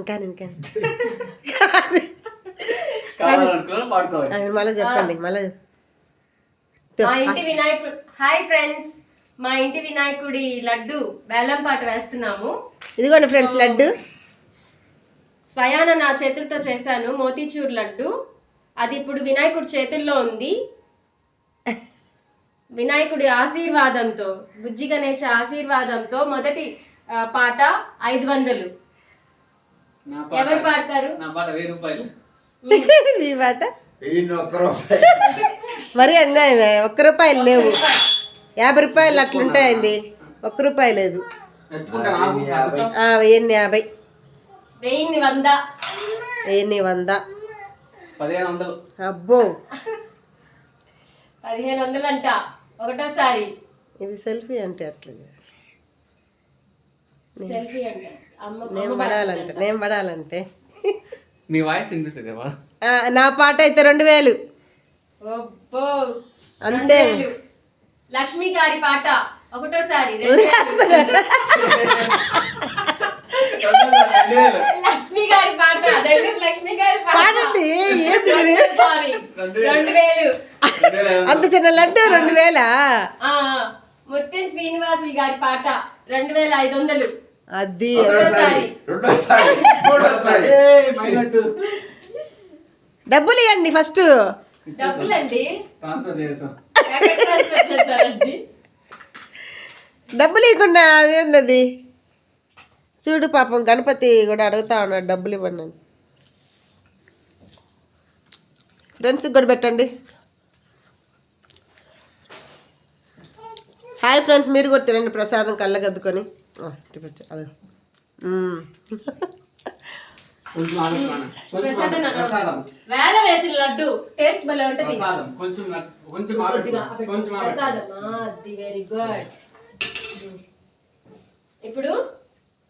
ఇంకా ఇంకా మళ్ళీ చెప్పండి మళ్ళీ మా ఇంటి వినాయకుడు హాయ్ ఫ్రెండ్స్. మా ఇంటి వినాయకుడి లడ్డు బెల్లం పాట వేస్తున్నాము. ఇదిగోండి ఫ్రెండ్స్ లడ్డు. స్వయాన నా చేతులతో చేశాను మోతీచూర్ లడ్డు. అది ఇప్పుడు వినాయకుడి చేతుల్లో ఉంది. వినాయకుడి ఆశీర్వాదంతో బుజ్జి గణేష్ ఆశీర్వాదంతో మొదటి పాట ఐదు వందలు. ఎవరు పాట పాడతారు? నా పాట వెయ్యి రూపాయలు. ఒక్క రూపాయి మరి అన్నాయమే ఒక్క రూపాయలు లేవు. యాభై రూపాయలు అట్లుంటాయండి. ఒక్క రూపాయి లేదు. వెయ్యిన్ని యాభై. వెయ్యిన్ని వంద. వెయ్యిన్ని వంద. పదిహేను వందలు. అబ్బో. పదిహేను వందలంట. ఒకటోసారి. ఇది సెల్ఫీ అంటే అట్లా సెల్ఫీ అంట. నేను పడాలంటే నేను పడాలంటే. మీ వాయిస్ వినిపిస్తుంది నా పాట అయితే రెండు వేలు. అంతే. లక్ష్మి గారి పాట ఒకటోసారి. లక్ష్మి గారి పాట లక్ష్మి గారి పాట. పాడండి ఏంది సారీ రెండు వేలు. అంత చిన్న లడ్డు రెండు వేలా? ఆ, ముత్యం శ్రీనివాసులు గారి పాట రెండు వేల ఐదు వందలు. అది రెండోసారి. రెండోసారి. మూడోసారి. ఏయ్, మైనట్టు. డబ్బులు ఇవ్వండి ఫస్ట్? డబ్బులు ఇవ్వకుండా అదేంది అది చూడు పాపం గణపతి కూడా అడుగుతా ఉన్నాడు డబ్బులు ఇవ్వండి అని. ఫ్రెండ్స్కి కూడా పెట్టండి. హాయ్ ఫ్రెండ్స్ మీరు కూడా తినండి ప్రసాదం కళ్ళగద్దుకొని. పెట్టు, అదే. వేల వేసిన లడ్డు. టేస్ట్ భలే ఉంటది. అది వెరీ గుడ్ ఇప్పుడు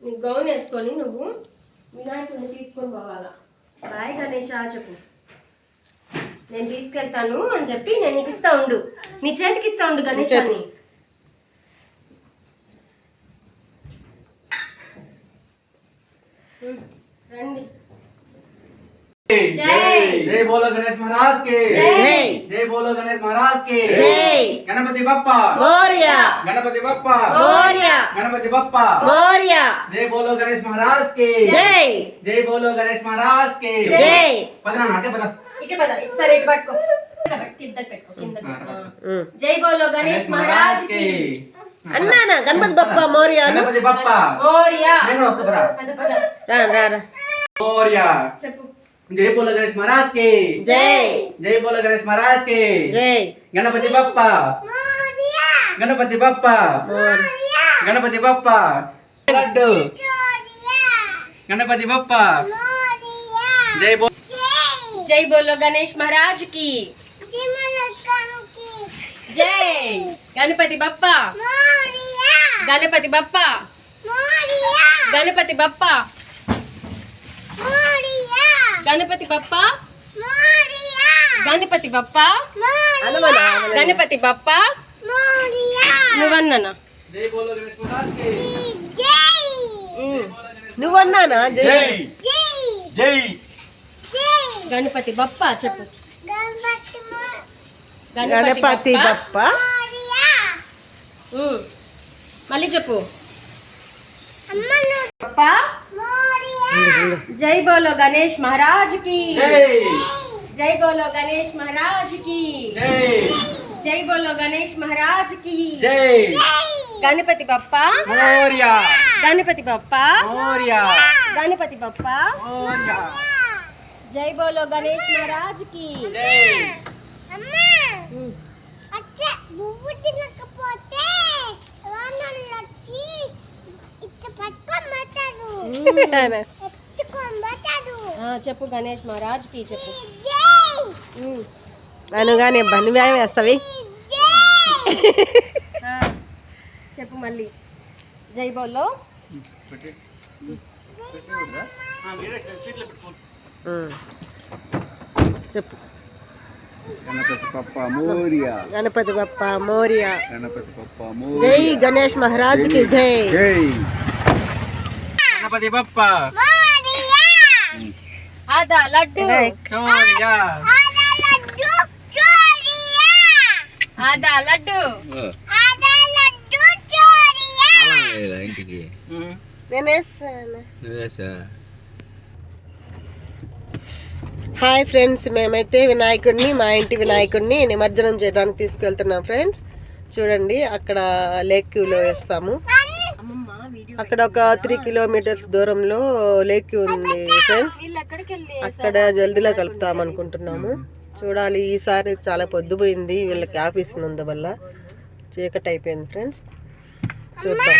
నీ గౌన్ వేసుకొని నువ్వు వినాయకుడిని తీసుకొని పోవాలా? బాయ్ గణేష్ చెప్పు. నేను తీసుకెళ్తాను అని చెప్పి నేను నీకు ఇస్తా ఉండు. నీ చేతికి ఇస్తా ఉండు గణేష్ అని రండి జై జై బోలో గణేష్ महाराज के జై जय बोलो गणेश महाराज के జై गणपति बप्पा మోర్య गणपति बप्पा మోర్య गणपति बप्पा మోర్య जय बोलो गणेश महाराज के జై जय बोलो गणेश महाराज के జై पदना नाटे पदा ఇటు పద సరే ఇటు పట్టుకో కింద పెట్టుకో కింద మ్మ్. జై బోలో గణేష్ మహారాజ్ కి అన్నానా గణపతి బప్ప మోర్య అను गणपति बप्पा మోరియా నేను వస్తా పద పద పద రా రా Moria, Jay Bola Ganesh Maharaj ki. Jay. Jay Bola Ganesh Maharaj ki. Jay. Ganapati Bappa. Moria, Ganapati Bappa. Gloria. Ganapati Bappa. Laddu. Gloria. Ganapati Bappa. Gloria. Jay Bola. Jay. Jay Bola Ganesh Maharaj ki. Jay Malaskanu ki. Jay. Ganapati Bappa. Gloria. Ganapati Bappa. Moria, Ganapati Bappa. Gloria. Ganapati Bappa? Ganapati Bappa? Ganapati Bappa? నువ్వన్నానా? నువ్వన్నానా Ganapati Bappa చెప్పు. గణపతి బప్ప. మళ్ళీ చెప్పు. బప్ప? जय बोलो गणेश महाराज की। जय। बोलो गणेश महाराज की। जय। बोलो गणेश महाराज की। गणपति बप्पा। मौर्या। गणपति बप्पा। मौर्या। गणपति बप्पा। मौर्या। जय बोलो गणेश महाराज की। जय। చెప్పు గణేష్ మహారాజ్కి చెప్పు. అనుగా నేను బన్వ్యాయం వేస్తావి? చెప్పు మళ్ళీ. జై బోల్లో. చెప్పు. గణపతి పప్ప మోరియా. గణపతి పప్ప మోరియా. గణపతి పప్ప మోరియా. జై గణేష్ మహారాజ్కి జై. జై! గణపతి పప్ప. ఆదా లడ్డు. చోరియా ఆదా లడ్డు. చోరియా. ఆదా లడ్డు. ఆదా లడ్డు చోరియా. ఇంటికి. హాయ్ ఫ్రెండ్స్ మేమైతే వినాయకుడిని మా ఇంటి వినాయకుడిని నిమజ్జనం చేయడానికి తీసుకెళ్తున్నాం ఫ్రెండ్స్ చూడండి అక్కడ లేక్ క్యూలో వేస్తాము. అక్కడ ఒక త్రీ కిలోమీటర్స్ దూరంలో లేక్ ఉంది ఫ్రెండ్స్ అక్కడ జల్దీలో కలుపుతాం అనుకుంటున్నాము. చూడాలి ఈసారి చాలా పొద్దుపోయింది వీళ్ళకి ఆఫీస్ ఉంది వల్ల చీకటి అయిపోయింది ఫ్రెండ్స్ చూద్దాం.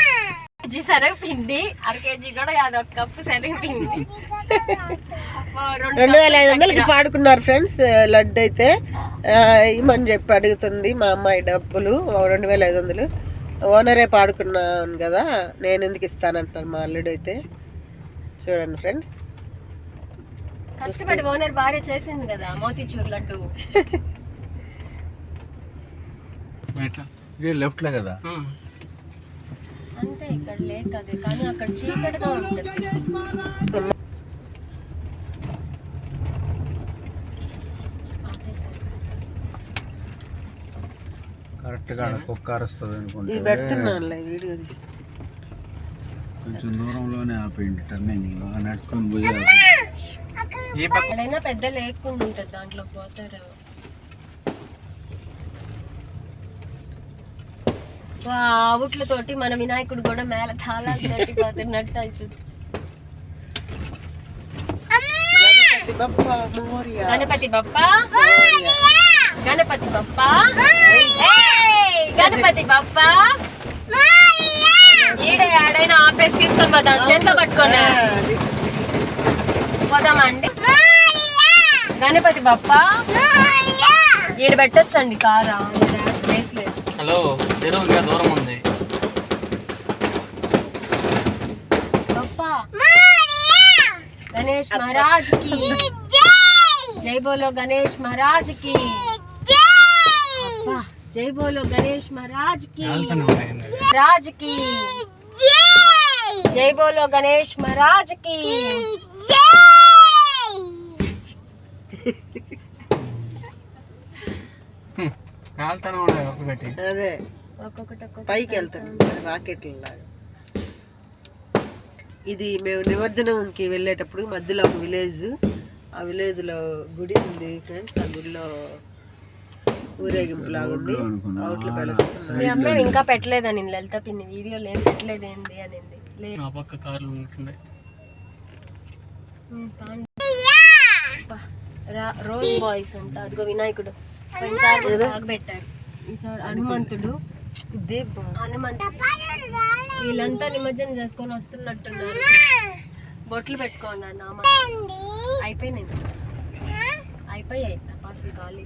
కేజీ శనగపిండి అర కేజీ కూడా కాదు ఒక కప్పు శనగపిండి. రెండు వేల ఐదు వందలకి పాడుకున్నారు ఫ్రెండ్స్ లడ్డు అయితే ఇమ్మని చెప్పి అడుగుతుంది మా అమ్మాయి డబ్బులు రెండు వేల ఐదు వందలు. ఓనరే పాడుకున్నాను కదా నేను ఎందుకు ఇస్తానంటున్నాను మా అల్లుడు అయితే. చూడండి ఫ్రెండ్స్. కష్టపడి ఓనర్ భార్య చేసింది కదా మోతీచూర్ లడ్డు. ఇది లెఫ్ట్లో కదా అంతే ఇక్కడ లేక అదే కానీ అక్కడ చీకటిగా ఉంటుంది. కరెక్ట్గా కుక్క అరుస్తుంది ఇది అనుకుంటే పెడుతున్నానులే వీడియో తీసి. కొంచెం దూరంలోనే ఆపేయండి టర్నింగ్లో. నడుచుకొని పోయి పెద్ద లేకుండా ఉంటుంది దాంట్లో పోతారు. ఆవుట్లతోటి మన వినాయకుడు కూడా మేళ తాళాలు తోటి పోతున్నట్టు అవుతుంది. గణపతి బప్ప మోరియా. గణపతి బప్ప? గణపతి బప్ప ఈడ ఆడైనా ఆపేసి తీసుకొని పోదాం. చేతిలో పట్టుకొని ఆ, అది. పోదామా అండి గణపతి బప్ప ఈడ పెట్టొచ్చండి కారా? ప్లేస్ లేదు. హలో చెరువు ఇంకా దూరం ఉంది. గణేష్ మహారాజ్కి జై బోలో గణేష్ మహారాజ్కి జై బోలో గణేష్ మహారాజ్కి. రాజ్కి. జై. బోలో గణేష్ మహారాజ్కి. కాలుతానే ఉన్నాయి వరుస పెట్టి. అదే. ఒక్కొక్కటి పైకి వెళ్తాను రాకెట్ల లాగా. ఇది మేము నిమజ్జనంకి వెళ్ళేటప్పుడు మధ్యలో ఒక విలేజ్ ఆ విలేజ్లో గుడి ఉంది ఫ్రెండ్స్ ఆ గుడిలో ఊరేగింపు లాగా ఉంది అవుట్లు మీ కలుస్తున్నాయి అమ్మాయి ఇంకా పెట్టలేదని లలిత పిన్ని వీడియోలు ఏం పెట్టలేదు ఏంది? అనింది. పక్క కార్లు రా- రోజ్ బాయ్స్ అంట. అదిగో వినాయకుడు. పెట్టారు. ఈసారి హనుమంతుడు. హనుమంతుడు వీళ్ళంతా నిమజ్జనం చేసుకొని వస్తున్నట్టున్నారు. బొట్లు పెట్టుకోండి నామ. అయిపోయినాయి. అయిపోయాయి. అసలు ఖాళీ.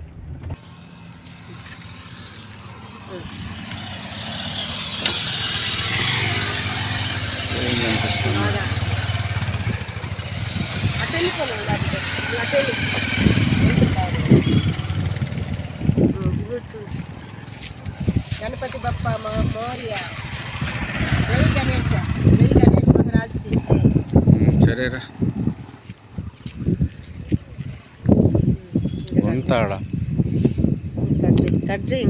గణపతి బప్ప మోరియా. జై గణేష్. జై గణేష్ మహారాజ్కి సరేరా. ఉంటాడా? కట్ కట్ చేయి